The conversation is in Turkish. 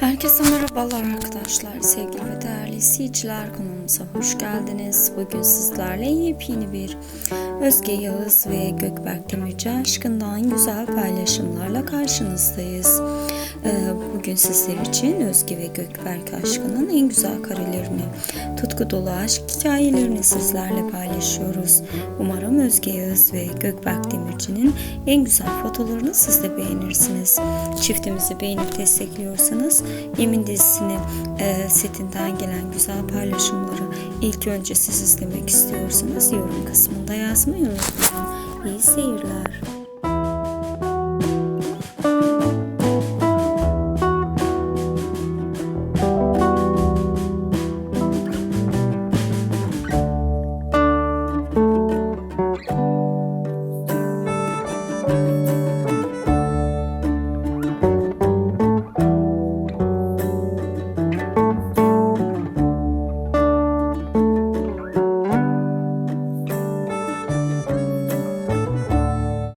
Herkese merhabalar arkadaşlar, sevgili ve değerli izleyiciler kanalımıza hoş geldiniz. Bugün sizlerle yepyeni bir Özge Yağız ve Gökberk Demirci aşkından güzel paylaşımlarla karşınızdayız. Ee, Bugün sizler için Özge ve Gökberk aşkının en güzel karelerini, tutku dolu aşk hikayelerini sizlerle paylaşıyoruz. Umarım Özge Yağız ve Gökberk Demirci'nin en güzel fotolarını siz de beğenirsiniz. Çiftimizi beğenip destekliyorsanız Yemin dizisini e, setinden gelen güzel paylaşımları ilk önce siz izlemek istiyorsanız yorum kısmında yazmayı unutmayın. İyi seyirler.